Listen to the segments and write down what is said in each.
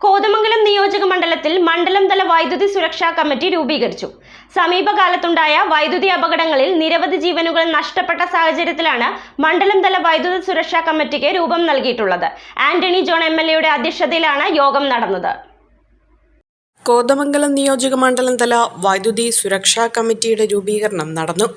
കോതമംഗലം നിയോജക മണ്ഡലത്തിൽ മണ്ഡലം തല വൈദ്യുതി സുരക്ഷാ കമ്മിറ്റി രൂപീകരിച്ചു. സമീപകാലത്തുണ്ടായ വൈദ്യുതി അപകടങ്ങളിൽ നിരവധി ജീവനുകൾ നഷ്ടപ്പെട്ട സാഹചര്യത്തിലാണ് മണ്ഡലംതല വൈദ്യുതി സുരക്ഷാ കമ്മിറ്റിക്ക് രൂപം നൽകിയിട്ടുള്ളത്. ആന്റണി ജോൺ എം എൽ എയുടെ അധ്യക്ഷതയിലാണ് യോഗം നടന്നത്. കോതമംഗലം നിയോജക മണ്ഡലം തല വൈദ്യുതി സുരക്ഷാ കമ്മിറ്റിയുടെ രൂപീകരണം നടന്നു.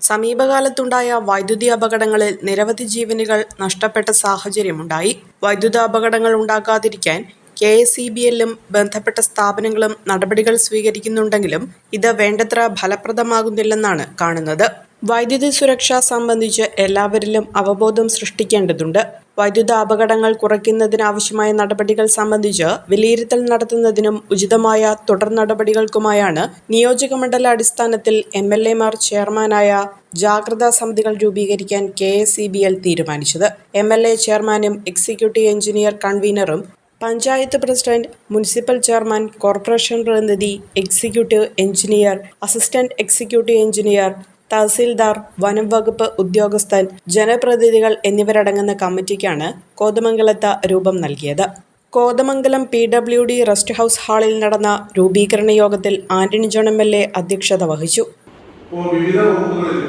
സമീപകാലത്തുണ്ടായ വൈദ്യുതി അപകടങ്ങളിൽ നിരവധി ജീവനുകൾ നഷ്ടപ്പെട്ട സാഹചര്യമുണ്ടായി. വൈദ്യുത അപകടങ്ങൾ ഉണ്ടാകാതിരിക്കാൻ കെ എസ് ഇ ബി എല്ലും ബന്ധപ്പെട്ട സ്ഥാപനങ്ങളും നടപടികൾ സ്വീകരിക്കുന്നുണ്ടെങ്കിലും ഇത് വേണ്ടത്ര ഫലപ്രദമാകുന്നില്ലെന്നാണ് കാണുന്നത്. വൈദ്യുതി സുരക്ഷ സംബന്ധിച്ച് എല്ലാവരിലും അവബോധം സൃഷ്ടിക്കേണ്ടതുണ്ട്. വൈദ്യുത അപകടങ്ങൾ കുറയ്ക്കുന്നതിനാവശ്യമായ നടപടികൾ സംബന്ധിച്ച് വിലയിരുത്തൽ നടത്തുന്നതിനും ഉചിതമായ തുടർ നടപടികൾക്കുമായാണ് നിയോജകമണ്ഡല അടിസ്ഥാനത്തിൽ എം എൽ എമാർ ചെയർമാനായ ജാഗ്രതാ സമിതികൾ രൂപീകരിക്കാൻ K S E B L തീരുമാനിച്ചത്. എം എൽ എ ചെയർമാനും executive engineer കൺവീനറും panchayat president municipal chairman corporation പ്രതിനിധി executive engineer assistant executive engineer tahsildar വനം വകുപ്പ് ഉദ്യോഗസ്ഥൻ ജനപ്രതിനിധികൾ എന്നിവരടങ്ങുന്ന കമ്മിറ്റിക്കാണ് കോതമംഗലത്ത് രൂപം നൽകിയത്. Kothamangalam P W D rest house ഹാളിൽ നടന്ന രൂപീകരണ യോഗത്തിൽ Antony John M L A അധ്യക്ഷത വഹിച്ചു. വിവിധ വകുപ്പുകളിൽ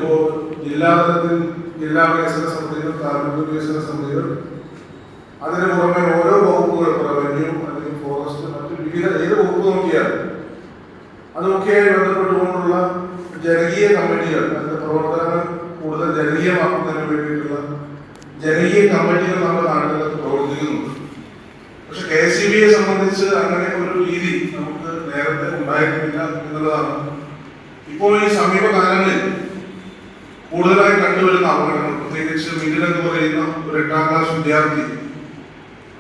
ജില്ലാ അതിന് പുറമെ ഓരോ റവന്യൂ അല്ലെങ്കിൽ ഫോറസ്റ്റ് മറ്റ് വിവിധ ഏത് വകുപ്പ് നോക്കിയാലും അതൊക്കെയായി ബന്ധപ്പെട്ടുകൊണ്ടുള്ള ജനകീയ കമ്മിറ്റികൾ അതിന്റെ പ്രവർത്തനങ്ങൾ കൂടുതൽ ജനകീയമാക്കുന്നതിന് വേണ്ടിയിട്ടുള്ള ജനകീയ കമ്മിറ്റികൾ നമ്മുടെ നാട്ടിലൊക്കെ പ്രവർത്തിക്കുന്നുണ്ട്. പക്ഷെ കെ സി ബിയെ സംബന്ധിച്ച് അങ്ങനെ ഒരു രീതി നമുക്ക് നേരത്തെ ഉണ്ടായിരുന്നില്ല എന്നുള്ളതാണ്. ഇപ്പോൾ ഈ സമീപകാലങ്ങളിൽ കൂടുതലായി കണ്ടുവരുന്ന അപകടങ്ങൾ പ്രത്യേകിച്ച് മിഡിൽ എന്ന് പറയുന്ന ഒരു എട്ടാം ക്ലാസ് വിദ്യാർത്ഥി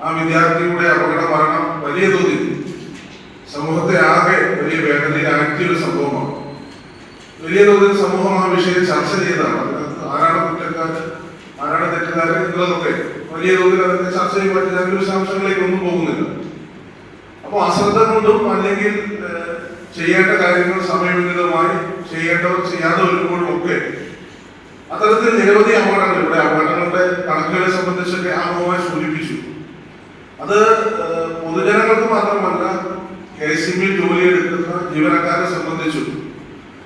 ആ വിദ്യാർത്ഥിയുടെ അപകട മരണം വലിയ തോതിൽ. സമൂഹത്തെ ആകെ വലിയ വേദനയിലാക്കിയ ഒരു സംഭവമാണ്. വലിയ തോതിൽ സമൂഹം ആ വിഷയം ചർച്ച ചെയ്തതാണ്. ആരാണ് കുറ്റക്കാരൻ ആരാണ് തെറ്റുകാരൻ എന്നുള്ളതൊക്കെ വലിയ തോതിൽ അതിന്റെ ചർച്ച ചെയ്യാൻ അതിന്റെ വിശദാംശങ്ങളിലേക്ക് ഒന്നും പോകുന്നില്ല. അപ്പോൾ അശ്രദ്ധ കൊണ്ടും അല്ലെങ്കിൽ ചെയ്യേണ്ട കാര്യങ്ങൾ സമയബന്ധിതമായി ചെയ്യേണ്ടവർ ചെയ്യാതെ വരുമ്പോഴും ഒക്കെ അത്തരത്തിൽ നിരവധി അപകടങ്ങൾ ഇവിടെ അപകടങ്ങളുടെ കണക്കുകളെ സംബന്ധിച്ചൊക്കെ ആമുഖമായി സൂചിപ്പിച്ചു. അത് പൊതുജനങ്ങൾക്ക് മാത്രമല്ല കെ സി ബി ജോലിയെടുക്കുന്ന ജീവനക്കാരെ സംബന്ധിച്ചും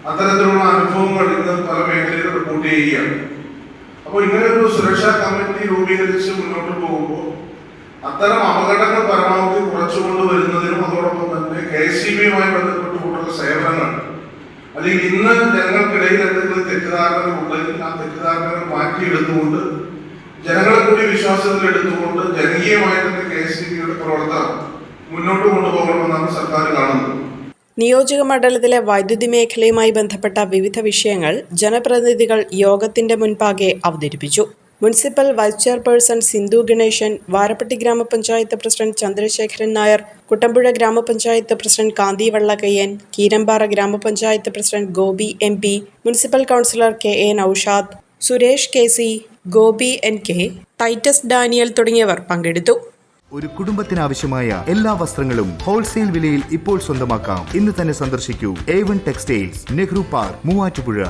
അത്തരത്തിലുള്ള അനുഭവങ്ങൾ ഇന്ന് പല മേഖലയിലും റിപ്പോർട്ട് ചെയ്യുകയാണ്. അപ്പോൾ ഇങ്ങനെ ഒരു സുരക്ഷാ കമ്മിറ്റി രൂപീകരിച്ച് മുന്നോട്ട് പോകുമ്പോൾ അത്തരം അപകടങ്ങൾ പരമാവധി കുറച്ചുകൊണ്ട് വരുന്നതിനും അതോടൊപ്പം തന്നെ കെ സി ബിയുമായി ബന്ധപ്പെട്ടുകൊണ്ടുള്ള സേവനങ്ങൾ അല്ലെങ്കിൽ ഇന്ന് ജനങ്ങൾക്കിടയിൽ എന്തെങ്കിലും തെറ്റിദ്ധാരണകൾ ഉണ്ടെങ്കിൽ ആ തെറ്റിദ്ധാരണകൾ മാറ്റിയെടുത്തുകൊണ്ട് ജനങ്ങളെ കൂടി വിശ്വാസത്തിൽ പ്രവർത്തനം മുന്നോട്ട് സർക്കാർ നിയോജക മണ്ഡലത്തിലെ വൈദ്യുതി മേഖലയുമായി ബന്ധപ്പെട്ട വിവിധ വിഷയങ്ങൾ ജനപ്രതിനിധികൾ യോഗത്തിന്റെ മുൻപാകെ അവതരിപ്പിച്ചു. Municipal vice chairperson Sindhu Ganesan Varappatti grama panchayat president Chandrasekharan Nair Kuttampuzha ഗ്രാമപഞ്ചായത്ത് president Kanthi Vallakkayyan Keerampara grama panchayat president Gopi M municipal councillor K A Noushad Suresh K C Gopi N K Titus Daniel തുടങ്ങിയവർ പങ്കെടുത്തു. ഒരു കുടുംബത്തിനാവശ്യമായ എല്ലാ വസ്ത്രങ്ങളും wholesale വിലയിൽ ഇപ്പോൾ സ്വന്തമാക്കാം. ഇന്ന് തന്നെ സന്ദർശിക്കൂ. A one textiles Nehru park Muvattupuzha.